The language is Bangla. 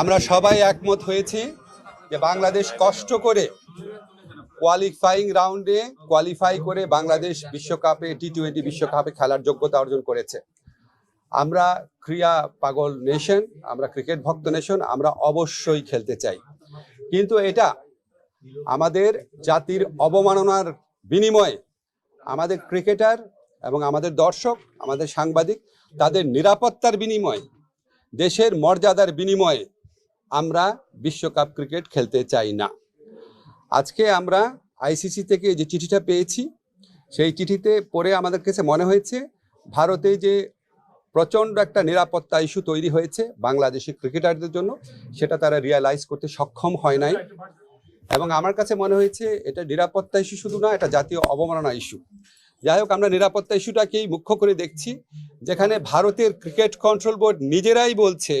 আমরা সবাই একমত হয়েছি যে বাংলাদেশ কষ্ট করে কোয়ালিফাইং রাউন্ডে কোয়ালিফাই করে বাংলাদেশ বিশ্বকাপে টি টোয়েন্টি বিশ্বকাপে খেলার যোগ্যতা অর্জন করেছে। আমরা ক্রিয়া পাগল নেশন আমরা ক্রিকেট ভক্ত নেশন আমরা অবশ্যই খেলতে চাই। কিন্তু এটা আমাদের জাতির অবমাননার বিনিময়ে আমাদের ক্রিকেটার এবং আমাদের দর্শক, আমাদের সাংবাদিক তাদের নিরাপত্তার বিনিময়ে, দেশের মর্যাদার বিনিময়ে আমরা বিশ্বকাপ ক্রিকেট খেলতে চাই না। আজকে আমরা আইসিসি থেকে যে চিঠিটা পেয়েছি, সেই চিঠিতে পড়ে আমাদের কাছে মনে হয়েছে, ভারতে যে প্রচণ্ড একটা নিরাপত্তা ইস্যু তৈরি হয়েছে বাংলাদেশি ক্রিকেটারদের জন্য, সেটা তারা রিয়ালাইজ করতে সক্ষম হয় নাই। এবং আমার কাছে মনে হয়েছে, এটা নিরাপত্তা ইস্যু শুধু না, এটা জাতীয় অবমাননা ইস্যু। যাই হোক, আমরা নিরাপত্তা ইস্যুটাকেই মুখ্য করে দেখছি, যেখানে ভারতের ক্রিকেট কন্ট্রোল বোর্ড নিজেরাই বলছে